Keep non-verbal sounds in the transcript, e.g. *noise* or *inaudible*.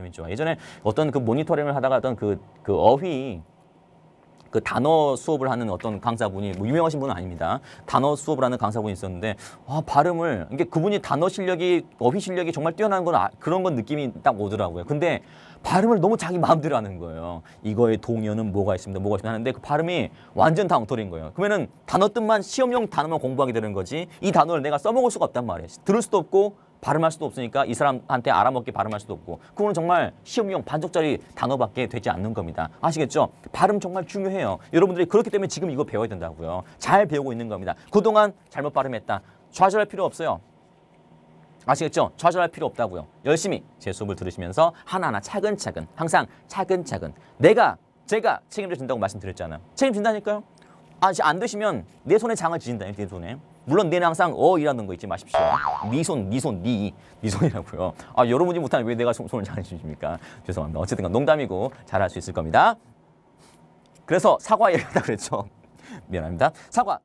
발음이죠. 예전에 어떤 그 모니터링을 하다가 어떤 그, 그 어휘 그 단어 수업을 하는 어떤 강사분이 뭐 유명하신 분은 아닙니다. 단어 수업을 하는 강사분이 있었는데 아, 발음을 이게 그분이 단어 실력이 어휘 실력이 정말 뛰어난 건 아, 그런 건 느낌이 딱 오더라고요. 근데 발음을 너무 자기 마음대로 하는 거예요. 이거의 동요는 뭐가 있습니다. 뭐가 있습니다 하는데 그 발음이 완전 다 엉터리인 거예요. 그러면은 단어 뜻만 시험용 단어만 공부하게 되는 거지 이 단어를 내가 써먹을 수가 없단 말이에요. 들을 수도 없고 발음할 수도 없으니까 이 사람한테 알아먹게 발음할 수도 없고 그거는 정말 시험용 반쪽짜리 단어밖에 되지 않는 겁니다. 아시겠죠? 발음 정말 중요해요. 여러분들이 그렇기 때문에 지금 이거 배워야 된다고요. 잘 배우고 있는 겁니다. 그동안 잘못 발음했다. 좌절할 필요 없어요. 아시겠죠? 좌절할 필요 없다고요. 열심히 제 수업을 들으시면서 하나하나 차근차근 항상 차근차근 내가 제가 책임져 준다고 말씀드렸잖아요. 책임진다니까요. 아, 안 되시면 내 손에 장을 지진다요. 내 손에. 물론 내는 항상 어이라는 거 잊지 마십시오. 네 손, 네 손, 네, 네 손이라고요. 아, 여러분이 못하면 왜 내가 손, 손을 잘 주십니까? 죄송합니다. 어쨌든 농담이고 잘할 수 있을 겁니다. 그래서 사과 얘기하다 그랬죠. *laughs* 미안합니다. 사과.